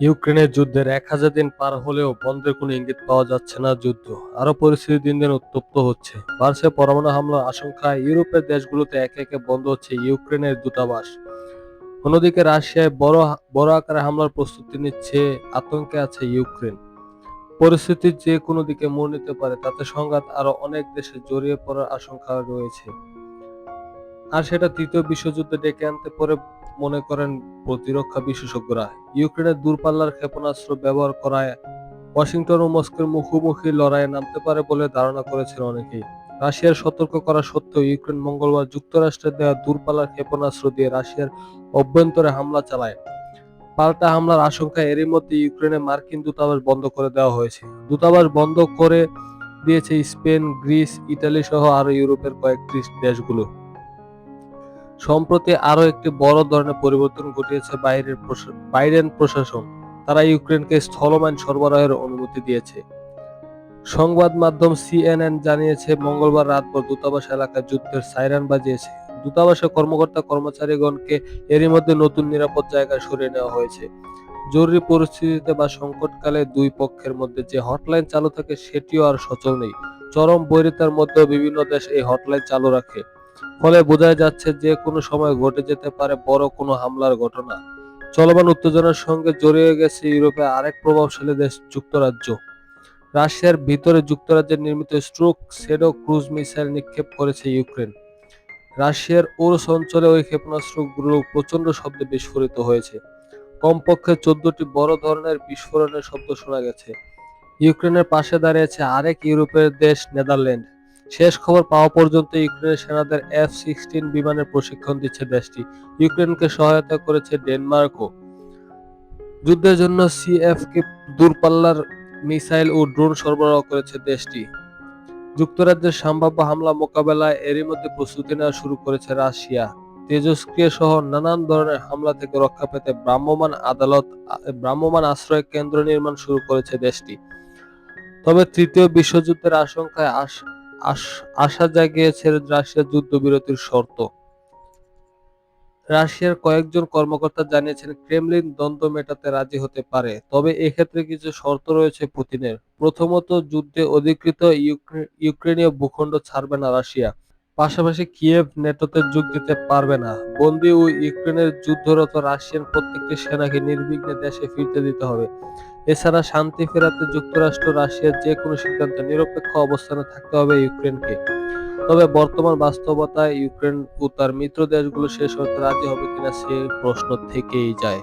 ইউক্রেনের যুদ্ধের এক হাজার দিন পার হলেও বন্ধের কোনো ইঙ্গিত পাওয়া যাচ্ছে না যুদ্ধ। আরও পরিস্থিতি দিন দিন উত্তপ্ত হচ্ছে। বাড়ছে পরমাণু হামলার আশঙ্কায় ইউরোপের দেশগুলোতে একে একে বন্ধ হচ্ছে ইউক্রেনের দূতাবাস। অন্যদিকে রাশিয়ায় বড় বড় আকারে হামলার প্রস্তুতি নিচ্ছে, আতঙ্কে আছে ইউক্রেন। পরিস্থিতি যে কোনো দিকে মোড় নিতে পারে, তাতে সংঘাত আরও অনেক দেশে জড়িয়ে পড়ার আশঙ্কা রয়েছে। আর সেটা তৃতীয় বিশ্বযুদ্ধে ডেকে আনতে পারে মনে করেন প্রতিরক্ষা বিশেষজ্ঞরা। ইউক্রেনের দূরপাল্লার ক্ষেপণাস্ত্র ব্যবহার করায় ওয়াশিংটন ও মস্কোর মুখোমুখি লড়াইয়ে নামতে পারে বলে ধারণা করেছেন অনেকেই। রাশিয়ার সতর্ক করা সত্ত্বেও ইউক্রেন মঙ্গলবার যুক্তরাষ্ট্রের দেওয়া দূরপাল্লার ক্ষেপণাস্ত্র দিয়ে রাশিয়ার অভ্যন্তরে হামলা চালায়। পাল্টা হামলার আশঙ্কায় এরই মধ্যে ইউক্রেনে মার্কিন দূতাবাস বন্ধ করে দেওয়া হয়েছে। দূতাবাস বন্ধ করে দিয়েছে স্পেন, গ্রিস ইতালি সহ আরও ইউরোপের কয়েকটি দেশগুলো। সম্প্রতি আরও একটি বড় ধরনের পরিবর্তন ঘটিয়েছে বাইরের বাইডেন প্রশাসন। তারা ইউক্রেনকে স্থলমান সরবরাহের অনুমতি দিয়েছে। সংবাদ মাধ্যম সিএনএন জানিয়েছে, মঙ্গলবার রাতভর দূতাবাস এলাকায় যুদ্ধের সাইরান বাজিয়েছে। দূতাবাসের কর্মকর্তা কর্মচারীগণকে এরই মধ্যে নতুন নিরাপদ জায়গায় সরিয়ে নেওয়া হয়েছে। জরুরি পরিস্থিতিতে বা সংকটকালে দুই পক্ষের মধ্যে যে হটলাইন চালু থাকে, সেটিও আর সচল নেই। চরম বৈরিতার মধ্যেও বিভিন্ন দেশ এই হটলাইন চালু রাখে। ফলে বোঝা যাচ্ছে যে কোনো সময় ঘটে যেতে পারে বড় কোনো হামলার ঘটনা। চলমান উত্তেজনার সঙ্গে জড়িয়ে গেছে ইউরোপে আরেক প্রভাবশালী দেশ যুক্তরাজ্য। রাশিয়ার ভিতরে যুক্তরাজ্যের নির্মিত স্ট্রোক সেডো ক্রুজ মিসাইল নিক্ষেপ করেছে ইউক্রেন। রাশিয়ার ওরস অঞ্চলে ওই ক্ষেপণাস্ত্রগুলো প্রচণ্ড শব্দে বিস্ফোরিত হয়েছে। কমপক্ষে চোদ্দটি বড় ধরনের বিস্ফোরণের শব্দ শোনা গেছে। ইউক্রেনের পাশে দাঁড়িয়েছে আরেক ইউরোপের দেশ নেদারল্যান্ড। শেষ খবর পাওয়া পর্যন্ত ইউক্রেনের সেনাদের এফ সিক্সটিন বিমানের প্রশিক্ষণ দিচ্ছে দেশটি। ইউক্রেনকে সহায়তা করেছে ডেনমার্কও। যুদ্ধের জন্য সিএফ কে দূরপাল্লার মিসাইল ও ড্রোন সরবরাহ করেছে দেশটি। যুক্তরাজ্যের সম্ভাব্য হামলা মোকাবেলায় এরই মধ্যে প্রস্তুতি নেওয়া শুরু করেছে রাশিয়া। তেজস্ক্রিয় সহ নানান ধরনের হামলা থেকে রক্ষা পেতে ভ্রাম্যমাণ আদালত ভ্রাম্যমাণ আশ্রয় কেন্দ্র নির্মাণ শুরু করেছে দেশটি। তবে তৃতীয় বিশ্বযুদ্ধের আশঙ্কায় আশ- জাগিয়েছে রাশিয়ার যুদ্ধবিরতির শর্ত। রাশিয়ার কয়েকজন কর্মকর্তা জানিয়েছেন, ক্রেমলিন দ্বন্দ্ব মেটাতে রাজি হতে পারে, তবে এক্ষেত্রে কিছু শর্ত রয়েছে পুতিনের। প্রথমত, যুদ্ধে অধিকৃত ইউক্রেনীয় ভূখণ্ড ছাড়বে না রাশিয়া। পাশাপাশি কিয়েভ নেটোতে যোগ দিতে পারবে না। বন্দী ও ইউক্রেনের যুদ্ধরত রাশিয়ান প্রত্যেকটি সেনাকে নির্বিঘ্নে দেশে ফিরতে দিতে হবে। এছাড়া শান্তি ফেরাতে যুক্তরাষ্ট্র রাশিয়ার যে কোনো সিদ্ধান্তে নিরপেক্ষ অবস্থানে থাকতে হবে ইউক্রেনকে। তবে বর্তমান বাস্তবতায় ইউক্রেন ও তার মিত্র দেশগুলো শেষ হতে রাজি হবে কিনা সে প্রশ্ন থেকেই যায়।